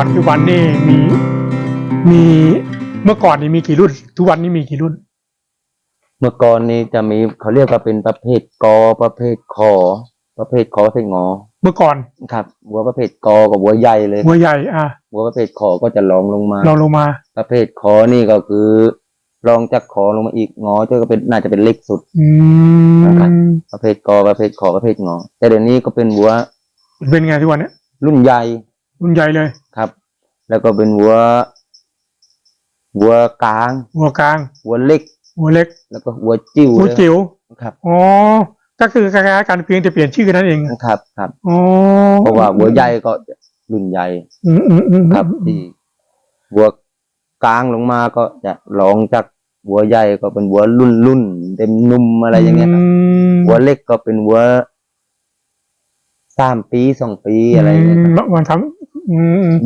ปัจจุบันนี่มีมีเมื่อก่อนนี่มีกี่รุ่น ทุกวันนี้มีกี่รุ่น เมื่อก่อนนี้จะมีเขาเรียกว่าเป็นประเภทกอประเภทคอประเภทคอประเภทงอ เมื่อก่อนครับวัวประเภทกอกับวัวใหญ่เลยหัวใหญ่อะวัวประเภทคอก็จะรองลงมา เราลงมาประเภทคอนี่ก็คือรองจากคอลงมาอีกงอจะก็เป็นน่าจะเป็นเล็กสุดอืนะครับมประเภทกอประเภทคอประเภทงอ แต่เดี๋ยวนี้ก็เป็นวัวเป็นไงทุกวันเนี้ยรุ่นใหญ่ รุ่นใหญ่เลยครับ แล้วก็เป็นวัววัวกลางหัวกลางวัวเล็กหัวเล็ก แล้วก็วัวจิ้วหัวเลยจิ๋วครับอ๋อก็คือคล้ายๆกันเพียงแต่เปลี่ยนชื่อนั่นเองครับ ครับอ๋อเพราะว่าวัวใหญ่ก็รุ่นใหญ่อืมอืมอืมครับที่วัวกลางลงมาก็จะรองจากวัวใหญ่ก็เป็นวัวรุ่นรุ่นเต็มนุ่มอะไรอย่างเงี้ยครับมวัวเล็กก็เป็นวัวสามปีสองปีอะไรอย่างเงี้ยครับมมันทำอืม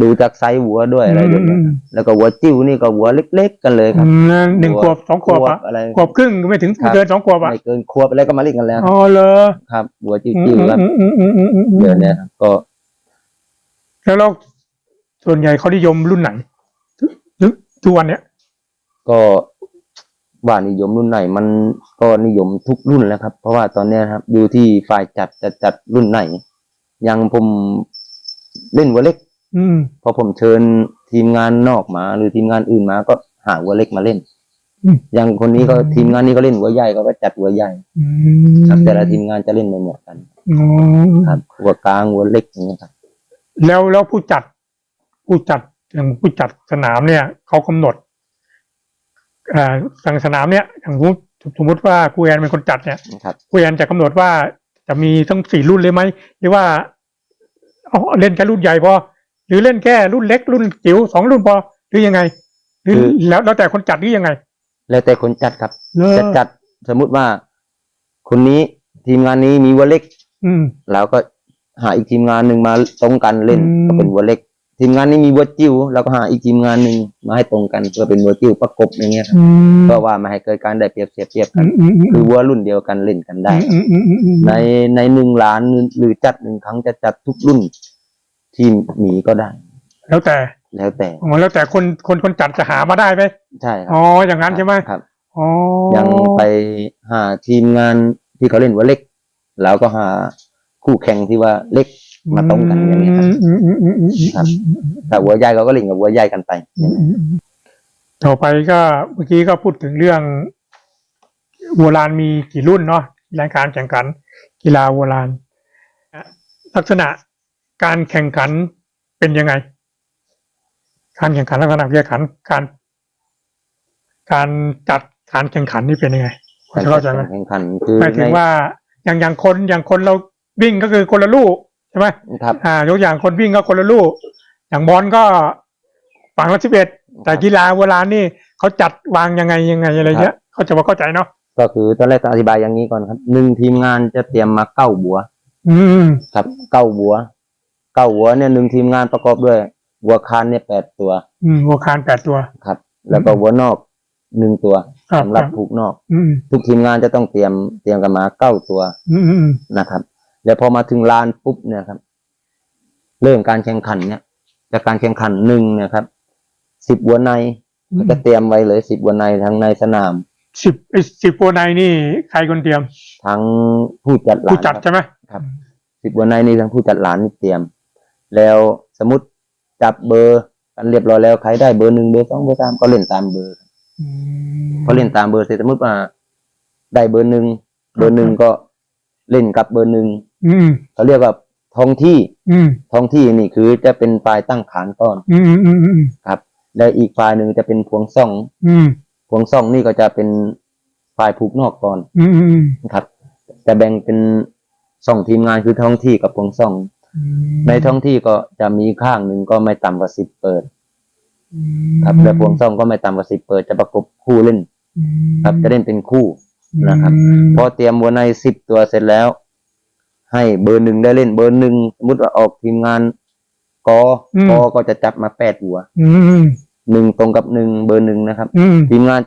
ดูจากไซส์วัวด้วยอะไรด้วยอืมแล้วก็วัวจิ้วนี่ก็วัวเล็ก ๆ กันเลยคอืรับมหนึ่งขวบสองขวบอะอะไรขวบครึ่งไม่ถึงครับเกินสองขวบอะไม่เกินขวบอะไรก็มาเล่นกันแล้วอ๋อเลยครับวัวจิ้วๆครับอืมอืมอืมอืมอืมอืมเดี๋ยวนี้ครับก็แล้วเราส่วนใหญ่เขานิยมรุ่นไหนทุกทุกวันเนี้ยก็ว่านิยมรุ่นไหนมันก็นิยมทุกรุ่นแล้วครับ เพราะว่าตอนเนี้ยครับอยู่ที่ฝ่ายจัดจะจัดรุ่นไหน อยังผมเล่นวัวเล็ก อืมพอผมเชิญทีมงานนอกมา หรือทีมงานอื่นมาก็หาวัวเล็กมาเล่นอืมอย่างคนนี้ก็อืมทีมงานนี้ก็เล่นวัวใหญ่ก็จัดวัวใหญ่อืครับมแต่ละทีมงานจะเล่นไม่เหมือนกันอ๋อครับวัวกลางวัวเล็กอย่างเงี้ยครับ แล้วแล้วผู้จัด ผู้จัดอย่างผู้จัดสนามเนี่ยเขากำหนดอ่าสั่งสนามเนี่ยอย่างสมมติสมมติว่าครูแอนเป็นคนจัดเนี่ยครับครูแอนจะกำหนดว่าจะมีทั้งสี่รุ่นเลยไหมหรือว่าเอาเล่นแค่รุ่นใหญ่พอ หรือเล่นแค่รุ่นเล็กรุ่นจิ๋วสองรุ่นพอหรือยังไง หรือแล้วแล้วแต่คนจัดหรือยังไง แล้วแต่คนจัดครับเออ จะจัดสมมุติว่า คนนี้ทีมงานนี้มีวัวเล็ก อืม เราก็หาอีกทีมงานหนึ่งมาตรงกันเล่นอืม ก็เป็นวัวเล็ก ทีมงานนี้มีวัวจิ้วเราก็หาอีกทีมงานหนึ่งมาให้ตรงกันเพื่อเป็นวัวจิ้วประกบอย่างเงี้ยครับอืมเพื่อว่าไม่ให้เกิดการได้เปรียบเสียเปรียบกัอืนมอืมอืมคือวัวรุ่นเดียวกันเล่นกันได้ อืมอืมอืมอืมในในหนึ่งล้านหรือจัดหนึ่งครั้งจะจัดทุกรุ่น ที่มีก็ได้ แล้วแต่แล้วแต่อ๋อแล้วแต่คนคนคนจัดจะหามาได้ไหมใช่ครัอ๋ออย่างนั้นใช่ไหมครับอ๋อยังไปหาทีมงานที่เขาเล่นวัวเล็กเราก็หาคู่แข่งที่ว่าเล็กมาตรงกันอย่างนี้ครับอืมอืมอืมอืมอืมครับแต่วัวใหญ่เขาก็เล่นกับวัวใหญ่กันไปอืมอืมอืมต่อไปก็เมื่อกี้ก็พูดถึงเรื่องวัวลานมีกี่รุ่นเนาะรายการแข่งขันกีฬาวัวลานลักษณะ การแข่งขันเป็นยังไง การแข่งขันลักษณะการแข่งขันการ การจัดการแข่งขันนี่เป็นยังไงพอจะเข้าใจไหมแข่งขันคือหมายถึงในว่าอย่างอย่างคนอย่างคนเราวิ่งก็คือคนละลูกใช่ไหมครับอ่ายกอย่างคนวิ่งก็คนละลูกอย่างบอลก็ฝั่งละสิบเอ็ดแต่กีฬาโบราณนี่เขาจัดวางยังไงยังไงอะไรเงี้ยเขาจะมาเข้าใจเนาะก็คือตอนแรกต้องอธิบายอย่างนี้ก่อนครับหนึ่งทีมงานจะเตรียมมาเก้าบัว อืมครับเก้าบัว เก้าบัวเนี่ยหนึ่งทีมงานประกอบด้วยวัวคานเนี่ยแปดตัว อืมวัวคานแปดตัว ครับ แล้วก็วัวนอกหนึ่งตัวครับสำหรับครับ ผูกนอก อืมทุกทีมงานจะต้องเตรียมเตรียมกันมาเก้าตัวอืมอืมนะครับ แล้วพอมาถึงลานปุ๊บเนี่ยครับ เริ่มการแข่งขันเนี่ย จากการแข่งขันหนึ่งเนี่ยครับสิบวัวในก็จะเตรียมไว้เลยสิบวัวในทั้งในสนาม สิบไอ้สิบวัวในนี่ใครคนเตรียมทั้งผู้จัดลานผู้จัดครับใช่ไหมครับสิบวันในนี่ทั้งผู้จัดหลานนี่เตรียม แล้วสมมติจับเบอร์กันเรียบร้อยแล้วใครได้เบอร์หนึ่งเบอร์สองเบอร์สามก็เล่นตามเบอร์อืมพอเล่นตามเบอร์เสร็จสมมติว่าได้เบอร์หนึ่งเบอร์หนึ่งก็เล่นกับเบอร์หนึ่งอืมเขาเรียกว่าท้องที่อืมท้องที่นี่คือจะเป็นฝ่ายตั้งขานก่อนอืมอืมอืมอืมครับ แล้วอีกฝ่ายหนึ่งจะเป็นพวงซ่องอืมพวงซ่องนี่ก็จะเป็นฝ่ายผูกนอกก่อนอืมอืมนะครับจะแบ่งเป็นสองทีมงานคือท้องที่กับพวงซ่องอืม ในท้องที่ก็จะมีข้างหนึ่งก็ไม่ต่ำกว่าสิบเปิดอืมครับและพวงซ่องก็ไม่ต่ำกว่าสิบเปิดจะประกบคู่เล่นอืมครับจะเล่นเป็นคู่นะครับอืมพอเตรียมวัวในสิบตัวเสร็จแล้ว ให้เบอร์หนึ่งได้เล่นเบอร์หนึ่งสมมติว่าออกทีมงานกอกอก็จะจับมาแปดหัวอืมหนึ่งตรงกับหนึ่งเบอร์หนึ่งนะครับอืมทีมงาน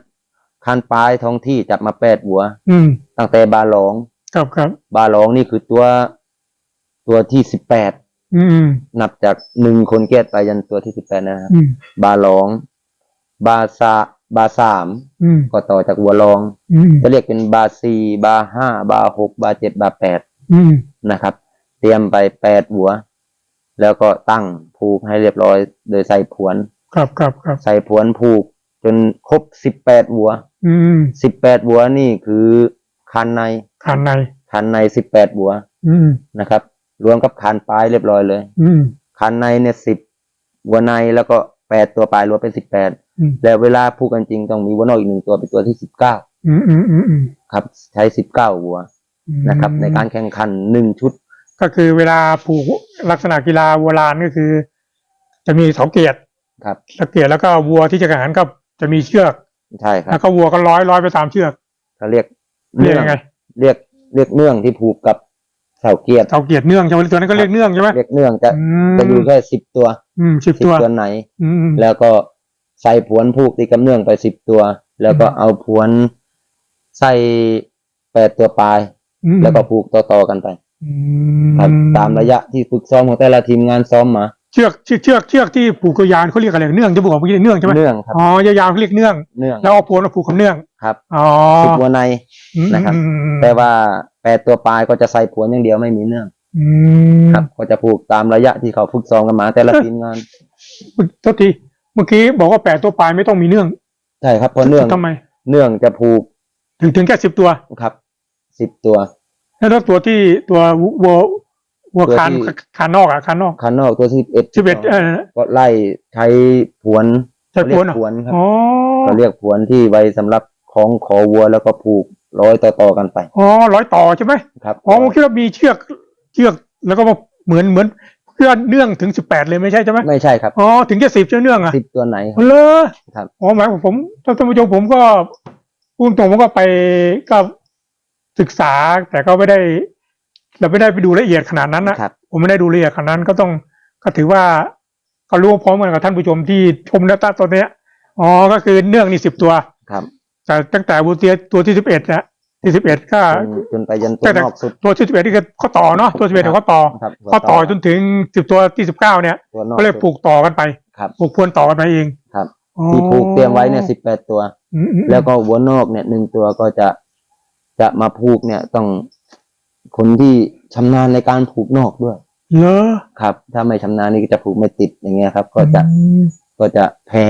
คานปลายท้องที่จับมาแปดหัวอืมตั้งแต่บาหลอง ครับครับบาหลองนี่คือตัว ตัวที่สิบแปดอืม นับจากหนึ่งคนเกตไปยันตัวที่สิบแปดนะครับ อืม บาหลอง บาซาบาสามอืม ก็ต่อจากวัวรอง อืม จะเรียกเป็นบาซีบาห้าบาหกบาเจ็ดบาแปดอืม นะครับ เตรียมไปแปดหัว แล้วก็ตั้งผูกให้เรียบร้อย โดยใส่ผวน ครับครับครับ ใส่ผวนผูก จนครบสิบแปดหัวอืม สิบแปดหัวนี่คือคันในขานใน คันในสิบแปดหัวอืม นะครับ รวมกับคันปลายเรียบร้อยเลย อืม คันในเนี่ยสิบหัวในแล้วก็แปดตัวปลายรวมเป็นสิบแปดอืม แล้วเวลาผูกกันจริงต้องมีหัวนอกอีกหนึ่งตัวเป็นตัวที่สิบเก้าอืมอืมอืมอืมครับ ใช้สิบเก้าหัวนะครับ ในการแข่งขันหนึ่งชุด ก็คือเวลาผูกลักษณะกีฬาวัวลานก็คือ จะมีเสาเกียรติครับ เสาเกียรติแล้วก็วัวที่จะแข่งขันก็จะมีเชือก ใช่ครัแล้บวก็วัวก็ร้อยร้อยไปตามเชือกเขาเรียกเรียกยังไง เรียกเรียกเนื่องที่ผูกกับ เสาเกียรติเสาเกียรติเนื่องใช่ไหมตัวนั้นก็เรียกเนื่องใช่ไหมเรียกเนื่องจะอืมจะอยู่แค่สิบตัวอืมสิบสิบตัวตัวไหน อืมแล้วก็ใส่ผวนผูกตีกำเนื่องไปสิบตัว แล้วก็อืม เอาผวนใส่แปดตัวปลาย อืมแล้วก็ผูกต่อๆกันไปอืครับตามระยะที่ฝึกซ้อมของแต่ละทีมงานซ้อมมา เชือกเชือกเชือกเชือกที่ผูกกับยานเขาเรียกอะไรเนื่องจะบอกเมื่อกี้เนื่องใช่ไหมเนื่องครับอ๋อยาวๆเขาเรียกเนื่อง เนื่องแล้วเอาพวนมาผูกกับเนื่องครับอ๋อสิบหัวในอืมนะครับอืมอืมแต่ว่าแปดตัวปลายก็จะใส่ผวนอย่างเดียวไม่มีเนื่องอืมครับก็จะผูกตามระยะที่เขาฝึกซ้อมกันมา แต่ละทีมงานโทษทีเมื่อกี้บอกว่าแปดตัวปลายไม่ต้องมีเนื่องใช่ครับเพราะเนื่องทำไม เนื่องจะผูก ถึงถึงแค่สิบตัวครับสิบตัว แล้วถ้าตัวที่ตัววัว วัวตัวคานที่คานนอกอะคานนอกคันนอกตัวสิบเอ็ดสิบเอ็ดเออก็ไล่ใช้ผวนใช่เขาเรีพยวนกอะผวนครับอ๋อเขาเรียกผวนที่ไว้สำหรับของขอวัวแล้วก็ผูกร้อยต่อๆกันไปอ๋อร้อยต่อใช่ไหมครับอ๋อผมคิดว่ามีเชือกเชือกแล้วก็มาเหมือนเหมือนเพื่อนเนื่องถึงสิบแปดเลยไม่ใช่ใช่ไหมไม่ใช่ครับอ๋อถึงแค่สิบเชือกเนื่องอะสิบตัวไหนคอ๋รับอเลยครับอ๋อหมายผมผมท่านผู้ชมผมก็พูดตรงผมก็ไปก็ศึกษาแต่ก็ไม่ได้ เราไม่ได้ไปดูละเอียดขนาดนั้นนะครับ ผมไม่ได้ดูละเอียดขนาดนั้นก็ต้องก็ถือว่าก็รู้พร้อมกันกับท่านผู้ชมที่ชมแล้วตาตัวเนี้ยอ๋อก็คือเนื่องนี่สิบตัว ครับ แต่ตั้งแต่บูเตียตัวที่สิบเอ็ดนะที่สิบเอ็ดก็จนจนไปยันตัวแต่แต่นอกสุด ตัวที่สิบเอ็ดนี่คือข้อต่อเนาะตัวสิบเอ็ดเขาต่อครับข้อต่อจนถึงสิบตัวที่สิบเก้าเนี่ยตัวนอกก็เลยสุด ผูกต่อกันไปครับ ผูกพวนต่อกันไปเองครับ อ๋อที่ผูกเตรียมไว้เนี่ยสิบแปดตัว อืมอืมแล้วก็หัวนอกเนี่ยหนึ่งตัวก็จะจะมาผูกเนี่ยต้อง คนที่ชำนาญในการผูกนอกด้วยเหรอครับ ถ้าไม่ชำนาญนี่ก็จะผูกไม่ติดอย่างเงี้ยครับ ก็จะอืมก็จะแพ้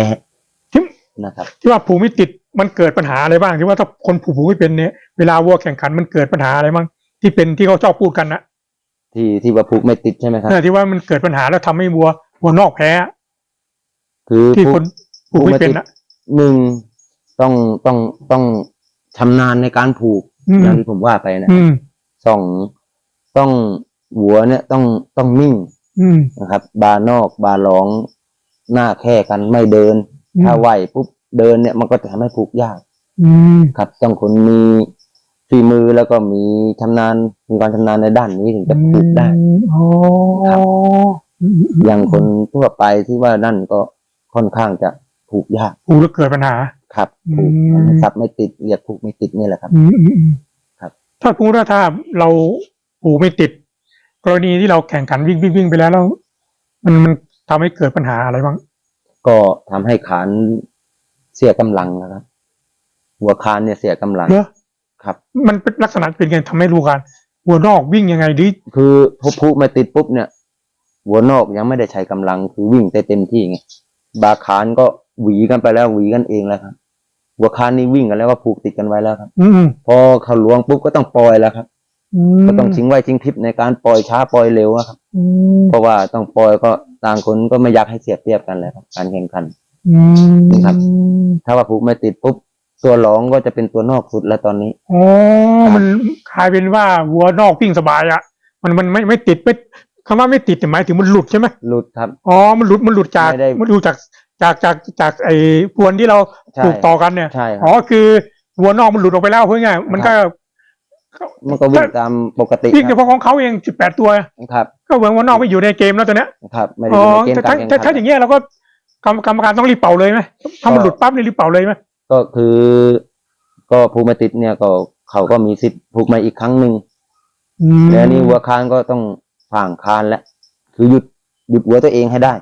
ที่นะครับ ที่ว่าผูกไม่ติดมันเกิดปัญหาอะไรบ้างที่ว่าถ้าคนผูกผูกไม่เป็นเนี่ยเวลาวัวแข่งขันมันเกิดปัญหาอะไรบ้างที่เป็นที่เขาชอบพูดกันนะที่ที่ว่าผูกไม่ติดใช่ไหมครับเออที่ว่ามันเกิดปัญหาแล้วทำให้วัววัวนอกแพ้ คือที่ผูคกนผูกไม่เป็นนะหนึ่งต้องต้องต้องชำนาญในการผูกอืมอย่างที่ผมว่าไปนะอืม สองต้องหัวเนี่ยต้องต้องนิ่งอืม นะครับ บานอกบาหลองหน้าแค่กันไม่เดิน อืม ถ้าไหวปุ๊บเดินเนี่ยมันก็จะทำให้ผูกยากอืมครับ ต้องคนมีฝีมือแล้วก็มีชำนาญมีความชำนาญในด้านนี้ถึงจะผูกได้อืมอ๋อครับอืมอืมอย่างคนทั่วไปที่ว่านั่นก็ค่อนข้างจะผูกยากผูกแล้วเกิดปัญหา ครับผูกอืมซับไม่ติดเรียกผูกไม่ติดนี่แหละครับ อืมอืมอืม ครับถ้าพูดว่าถ้าเราผูกไม่ติด กรณีที่เราแข่งขันวิ่งวิ่งวิ่งไปแล้วแล้ว มันมันทำให้เกิดปัญหาอะไรบ้าง ก็ทำให้ขานเสียกำลังนะครับ หัวคานเนี่ยเสียกำลัง เนอะครับ มันเป็นลักษณะเป็นไงทำให้รู้กันหัวนอกวิ่งยังไงดิคือพอผูกไม่ติดปุ๊บเนี่ย หัวนอกยังไม่ได้ใช้กำลังคือวิ่งได้เต็มที่ไงบาคานก็หวีกันไปแล้วหวีกันเองแล้วครับ หัวคานนี่วิ่งกันแล้วก็ผูกติดกันไว้แล้วครับ อืมพอเขาลวงปุ๊บก็ต้องปล่อยแล้วครับ อืมก็ต้องทิ้งไว้ทิ้งพริบในการปล่อยช้าปล่อยเร็วอะครับ อืมเพราะว่าต้องปล่อยก็ต่างคนก็ไม่อยากให้เสียเปรียบกันเลยครับ การแข่งขัน อืมครับ ถ้าว่าผูกไม่ติดปุ๊บตัวร้องก็จะเป็นตัวนอกสุดแล้วตอนนี้ อ๋อมันกลายเป็นว่าหัวนอกวิ่งสบายอะมันมันไม่ไม่ติดไม่คำว่าไม่ติดเนี่ยหมายถึงมันหลุดใช่ไหมหลุดครับ อ๋อมันหลุดมันหลุดจากไม่ได้ มันหลุดจาก จากจากจากไอ้พวนที่เราใช่ปลูกต่อกันเนี่ยใช่คอ๋รัอบคือหัวนอกมันหลุดออกไปแล้วเพื่อไงายๆมันก็มันก็วิ่งตามปกติวิ่งคเฉรับพาะของเขาเองสิบแปดตัว ครับก็เหมือนหัวนอกไม่อยู่ในเกมแล้วตัวเนี้ยครับ ไม่ได้อ๋ออยู่ในเกณแต่ฑ์การถ้าแข่งถ้าถ้าขันอย่างเงี้ยเราก็กรรมกรรมการต้องรีบเป่าเลยไหมถ้ามันก็หลุดปั๊บนี่รีบเป่าเลยไหมก็คือ ก็ผูกไม่ติดเนี่ยก็เขาก็มีสิทธิ์ผูกมาอีกครั้งหนึ่งอืม แล้วนี่วัวคานก็ต้องฝ่างคานแล้วคือหยุด บิดหัวตัวเองให้ได้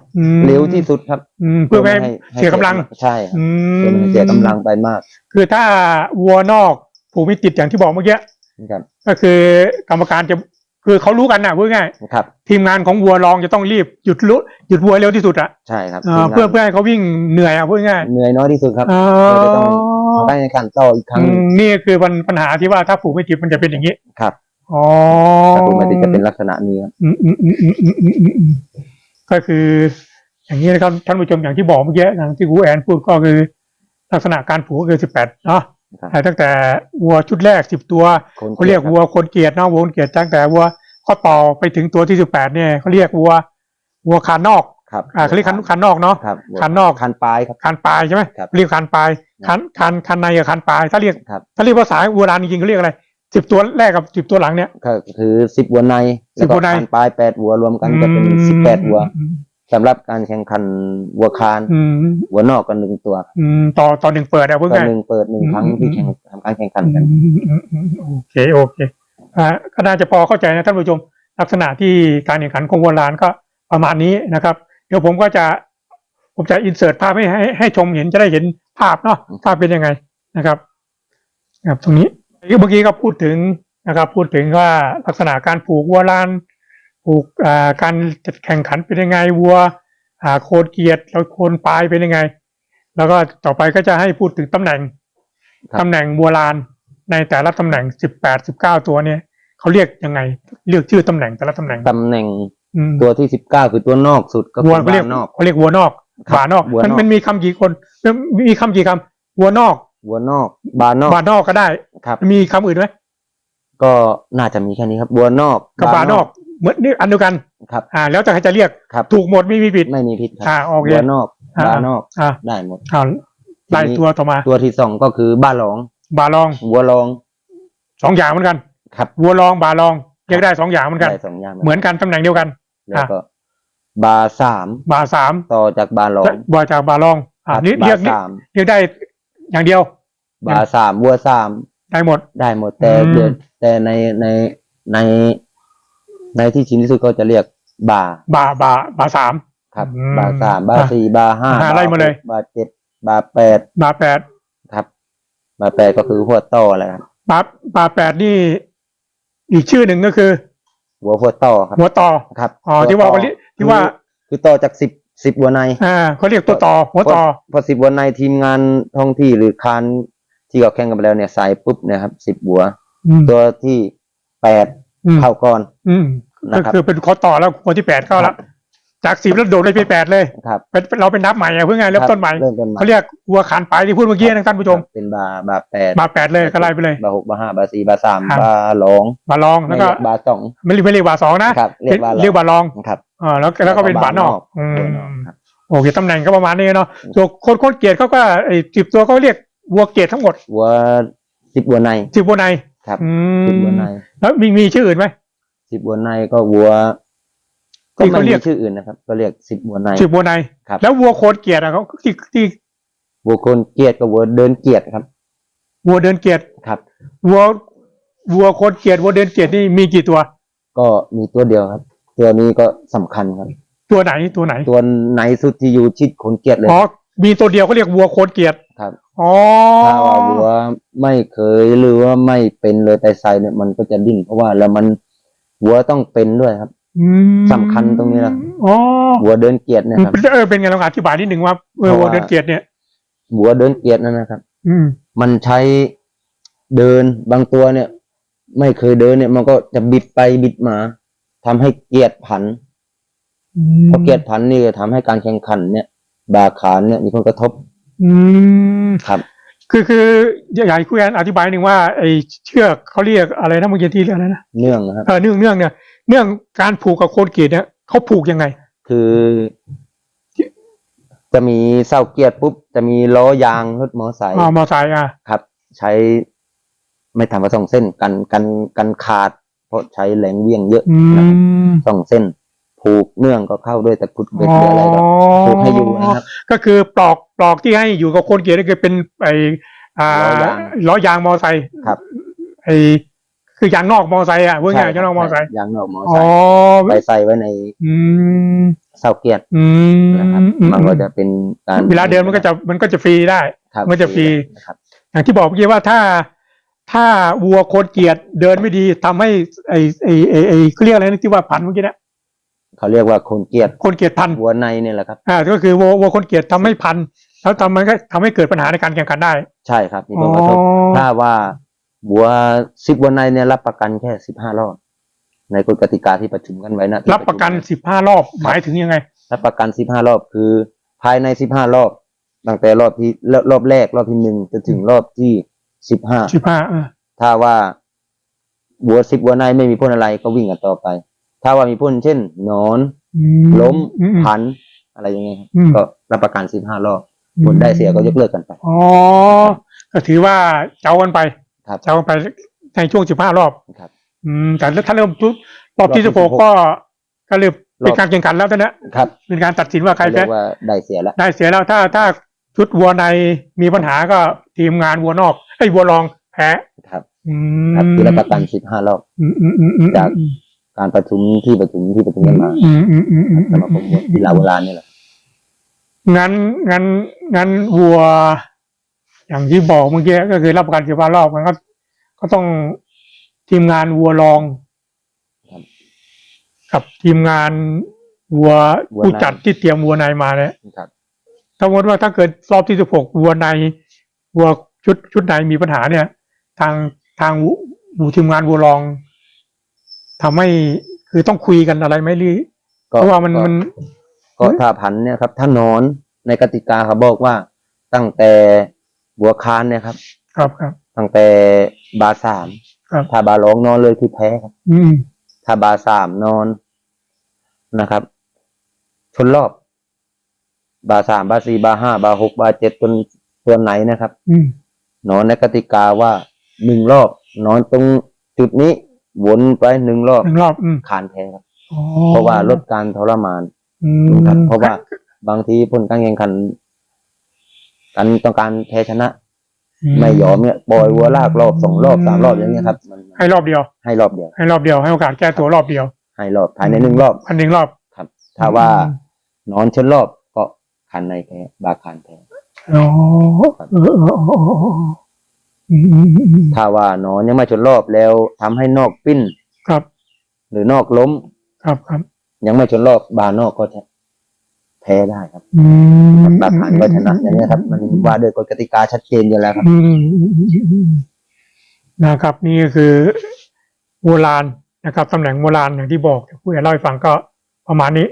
เร็วที่สุดครับเพื่อไม่ให้เสียกำลังใช่ครัเพื่อไม่ใเสียกำลังไปมากคือถ้าวัวนอกผูกมิจิดอย่างที่บอกเมื่อกี้ก็คือกรรมการจะคือเขารู้กันนะพูดง่ายทีมงานของวัวรองจะต้องรีบหยุดลุหยุดวัวเร็วที่สุดอะใช่ครับเพื่อเพื่อให้เขาวิ่งเหนื่อยอะพูดง่ายเหนื่อยน้อยที่สุดครับอ๋อเพื่อจะต้อง ได้ในการต่ออีกครั้งนี่คือปัญปัญหาที่ว่าถ้าผูกไม่ติดมันจะเป็นอย่างนี้ครับอ๋อผูกไม่ติดจะเป็นลักษณะนี้ครับ อ ก็คืออย่างนี้นะครับท่านผู้ชมอย่างที่บอกเมื่อกี้อย่างที่ครูแอนพูดก็คือลักษณะการผูกก็คือสิบแปดเนาะครับตั้งแต่วัวชุดแรกสิบตัวคนเขาเรียกวัวคนเกียรติเนาะวัวคนเกียรติตั้งแต่วัวข้อต่อไปถึงตัวที่สิบแปดเนี่ยเขาเรียกวัววัวคานนอกครับอ่าเขาเรียกคันคันนอกเนาะครับคันนอกคันปลายครับคันปลายใช่ไหมครับเรียกคันปลายคันคันคันในกับคันปลายถ้าเรียกครับถ้าเรียกภาษาโบราณจริงๆเขาเรียกอะไร สิบตัวแรกกับสิบตัวหลังเนี่ย ก็คือสิบวัวในสิบวัวในแล้ก็คันปลายแปดวัวรวมกันจะเป็นสิบแปดวัวสำหรับการแข่งขันวัวคานอืมวัวนอกกันหนึ่งตัวอืมต่อต่อหนึ่งเปิดอะเพื่อก็น หนึ่งเปิดหนึ่งครั้งอืมที่แข่งทำการแข่งขันกันโอเคโอเคอ่าก็น่าจะพอเข้าใจนะท่านผู้ชม ลักษณะที่การแข่งขันของวัวลานก็ประมาณนี้นะครับ เดี๋ยวผมก็จะผมจะอินเสิร์ตภาพให้ให้ให้ชมเห็นจะได้เห็นภาพเนาะภาพเป็นยังไงนะครับครับตรงนี้ เมื่อกี้ก็พูดถึงนะครับ พูดถึงว่าลักษณะการผูกวัวลาน ผูกอ่าการจัดแข่งขันเป็นยังไงวัวอ่าโคนเกียรติแล้วโคนปลายเป็นยังไง แล้วก็ต่อไปก็จะให้พูดถึงตำแหน่งครับตำแหน่งวัวลานในแต่ละตำแหน่งสิบแปดสิบเก้าตัวเนี่ยเขาเรียกยังไงเรียกชื่อตำแหน่งแต่ละตำแหน่งตำแหน่งอืมตัวที่สิบเก้าคือตัวนอกสุดก็วัวคือเขาเรียกบ้านนอกเขาเรียกวัวนอกครับบานอกวัวนอกมันมันมีคำกี่คนมันมีคำกี่คำวัวนอก วัวนอก บานนอกบานอกก็ได้ ครับ มีคำอื่นไหมก็น่าจะมีแค่นี้ครับวัวนอกกับบานอกเหมือนนี่อันเดียวกันครับ อ่า แล้วแต่ใครจะเรียก ครับ ถูกหมดไม่มีผิด ไม่มีพิษครัอ่าโอเควัวนอกอ่า บานอกอ่าได้หมด อ่าไล่ตัวต่อมา ตัวที่สองก็คือบ้าหลอง บาลองวัวลอง สองอย่างเหมือนกันครับ วัวลองบาลองเรียกได้สองอย่างเหมือนกัน ได้สองอย่างเหมือนกันตำแหน่งเดียวกัน แล้วก็ บาสามบาสามต่อจากบาหลองบาจากบาลอง อ่าครับนี่บาเรียกสามเรียกได้ อย่างเดียว บาสามวัวสามได้หมด ได้หมดแต่อืม เดือนแต่ในในใน ในที่ชินที่สุดก็จะเรียกบาบาบาบาสาม ครับ อืมบาสามบาอะสี่บาห้าอะบาไล่มาเลยหกบาเจ็ดบาแปดบาแปดครับ บาแปดก็คือหัวโตอะไรครับบาบาแปดนี่ อีกชื่อหนึ่งก็คือ หัวหัวโตครับหัวต่อครับอ๋อที่ว่าวันนี้ที่ว่า คือต่อจากสิบ สิบวัวในอ่าเขาเรียกตัวต่อหัวต่อพอสิบวัวในทีมงานท้องที่หรือคานที่เขาแข่งกันไปแล้วเนี่ยใส่ปุ๊บเนี่ยครับสิบวัวอืมตัวที่แปดอืมเข้าก่อนอืมนะก็ครับคือเป็นข้อต่อแล้วคนที่แปดเข้าแล้วจากสิบแล้วโดดเลยไปแปดเลยครับเป็นเราเป็นนับใหม่อะเพื่อไงเริ่มต้นใหม่เริ่มต้นใหม่เขาเรียกวัวขานไปที่พูดเมื่อกี้นะท่านผู้ชมเป็นบาบาแปดบาแปดเลยก็ไล่ไปเลยบาหกบาห้าบาสี่บาสามครับบาหลองบาลองแล้วก็ไม่เรียบาสองไม่เรียกไม่เรียกบาสองนะครับเรียกบาหลองเรียกบาลองครับ อ่าแล้วแล้วก็เป็นบานอกอืตัวนอกมครับโอเคตำแหน่งก็ประมาณนี้เนาะส่วนคนคนเกียรติเขาก็ไอ้สิบตัวเขาเรียกวัวเกียรติทั้งหมดวัวสิบวัวในสิบวัวในครับอืสิบวัวมในแล้วมีมีชื่ออื่นไหมสิบวัวในก็วัว ก็ที่ไม่เขาเรีมียกชื่ออื่นนะครับ ก็เรียกสิบวัวในสิบวัวในครับแล้ววัวโคดเกียรติอะเขาที่ที่วัวคนเกียรติกับวัวเดินเกียรติครับ วัวเดินเกียรติครับวัววัวโคดเกียรติวัวเดินเกียรตินี่มีกี่ตัว ก็มีตัวเดียวครับ ตัวนี้ก็สำคัญครับ ตัวไหนตัวไหนตัวไหนสุดที่อยู่ชิดคนเกียรติเลย อ๋อมีตัวเดียวเขาเรียกวัวโคดเกียรติครับ อ๋อถ้าว่าวัวไม่เคยหรือว่าไม่เป็นเลยแต่ไซเนี่ยมันก็จะดิ้นเพราะว่าแล้วมันวัวต้องเป็นด้วยครับ อืมสำคัญตรงนี้นะ อ๋อวัวเดินเกียรติเนี่ยครับ เออเป็นไงลองอธิบายนิดหนึ่งว่าเออเพราะวัวว่า เดินเกียรติเนี่ย วัวเดินเกียรตินั่นนะครับ อืม มันใช้เดินบางตัวเนี่ย ไม่เคยเดินเนี่ย มันก็จะบิดไปบิดมา ทำให้เกียรติผันพอเกียรติผันนี่ก็ทำให้การแข่งขันเนี่ย บาขานเนี่ยมีผลกระทบ อืมครับคือคืออยากให้คุยกันอธิบายหนึ่งว่าไอ้เชือกเขาเรียกอะไรนะเมื่อกี้ที่เรียกอะไรนะเนื่องนะครับเออเนื่องเนื่องเนี่ยเนื่องการผูกกับโคนเกียรติเนี่ยเขาผูกยังไง คือ จะมีเสาเกียรติปุ๊บจะมีล้อยางรถมอไซค์อ่ามอไซค์อะครับ ใช้ไม่ทำมาสองเส้นกันกันกันขาด เพราะใช้แรงเวี่ยงเยอะอืนะครับมสองเส้นผูกเนื่องก็เข้าด้วยตะกรุดเบ็ดหรืออะไรก็ผูกให้อยู่นะครับ ก็คือปลอกปลอกที่ให้อยู่กับโคนเกียรตินี่คือเป็นไอ้อ่าล้อยางล้อยางมอไซค์ครับไอ้คือยางนอกมอไซค์อะเว้ยไงยางนอกมอไซค์ยางนอกมออ๋ไซอค์ไปใส่ไว้ในอืมเสาเกียร์อืมนะครับอืมันก็จะเป็นการเวลาเดินมันก็จะมันก็จะฟรีได้ครับมันจะฟรีนะครับอย่างที่บอกเมื่อกี้ว่าถ้า ถ้าวัวโคนเกียจเดินไม่ดีทำให้ไอไอไอไอเขาเรียกอะไรนะที่ว่าพันเมื่อกี้นะเขาเรียกว่าโคนเกียร์โคนเกียจพันหัวในเนี่ยแหละครับอ่าก็คือวัววัวโคนเกียจทำให้พันแล้วทำมันก็ทำให้เกิดปัญหาในการแข่งขันได้ ใช่ครับมีอ๋ผอลกระทบถ้าว่าบัวสิบวันในเนี่ยรับประกันแค่สิบห้ารอบในกฎกติกาที่ประชุมกันไว้นะที่รับประกันสิบห้ารอบหมายถึงยังไง รับประกันสิบห้ารอบคือ ภายในสิบห้ารอบตั้งแต่รอบที่รอบแรกรอบที่หนึ่งจนถึงรอบที่ สิบห้าสิบห้าอ่าถ้าว่าบัวสิบบัวในไม่มีพ่นอะไรก็วิ่งกันต่อไป ถ้าว่ามีพ่นเช่นหนอนอืล้มอืมพัน อะไรอย่างเงี้ยครับอืมก็รับประกันสิบห้ารอบผลได้เสียก็ยกเลิกกันไปอ๋อก็ถือว่าเจ้ากันไปครับเจ้ากันไปในช่วงสิบห้ารอบครับอืมแต่ถ้าเริ่มปุ๊บรอบที่รอบที่สิบหก16ก็ก็เริ่มรอบเป็นการแข่งขันแล้วตอนนี้ครับเป็นการตัดสินว่าใครเขาเรีแพ้ยกว่าได้เสียแล้ว ได้เสียแล้วถ้าถ้าชุดวัวในมีปัญหาก็ ทีมงานวัวนอกไอ้ยวัวรองแพ้ครับอืมครับคือรับประกันสิบห้ารอบอืมอืมอืมอืมจากการประชุมที่ประชุมที่ประชุมกันมาอืมอืมอืมอืมสมาคมกีฬาโบราณนี่แหละงั้นงั้นงั้นวัว อย่างที่บอกเมื่อกี้ก็คือรับประกันสิบห้ารอบมันก็ก็ต้องทีมงานวัวรองกับทีมงานวัวผู้จัดที่เตรียมวัวในมาเนี่ยครับสมมติว่าถ้าเกิดรอบที่สิบหกวัวใน วัวชุดชุดไหนมีปัญหาเนี่ย ทางทางวัวทีมงานวัวรองทำให้คือต้องคุยกันอะไรไหมหรือก็เพราะว่ามันก็มันก็ถ้าพันเนี่ยครับถ้านอนในกติกาเขาบอกว่าตั้งแต่บัวคานเนี่ยครับ ครับครับ ตั้งแต่บาสามครับถ้าบาลองนอนเลยคือแพ้ครับ อืมถ้าบาสามนอนนะครับ ชนรอบ บาสามบาสี่บาห้าบาหกบาเจ็ดจน ตัวไหนนะครับอืมนอนในกติกาว่าหนึ่งรอบ นอนตรงจุดนี้วนไปหนึ่งรอบหนึ่งรอบอืมขานแพ้ครับอ๋อเพราะว่าลดการทรมานอืมครับเพราะว่าบางทีผลการแข่งขันการต้องการแพ้ชนะ ไม่ยอมเนี่ยปล่อยวัวลากรอบสองรอบสามรอบอย่างเงี้ยครับมันให้รอบเดียว ให้รอบเดียว ให้รอบเดียวให้โอกาสแก้ตัวรอบเดียว ให้รอบภายในหนึ่งรอบพันหนึ่งรอบครับ ถ้าว่านอนชนรอบก็คันในแพ้บาคันแพ้ อ๋อเออเออเออเออเอออืมอืมอืมอืมถ้าว่านอนยังไม่ชนรอบแล้วทำให้นอกปิ้นครับ หรือนอกล้ม ครับครับ ยังไม่ชนรอบบานอกก็จะแพ้ได้ครับอืมบาคันก็ชนะอย่างเงี้ยครับ มันว่าโดยกฎกติกาชัดเจนอยู่แล้วครับอืมอืมอืมอืมนะครับ นี่ก็คือโบราณนะครับตำแหน่งโบราณอย่างที่บอกผู้ใหญ่เล่าให้ฟังก็ประมาณนี้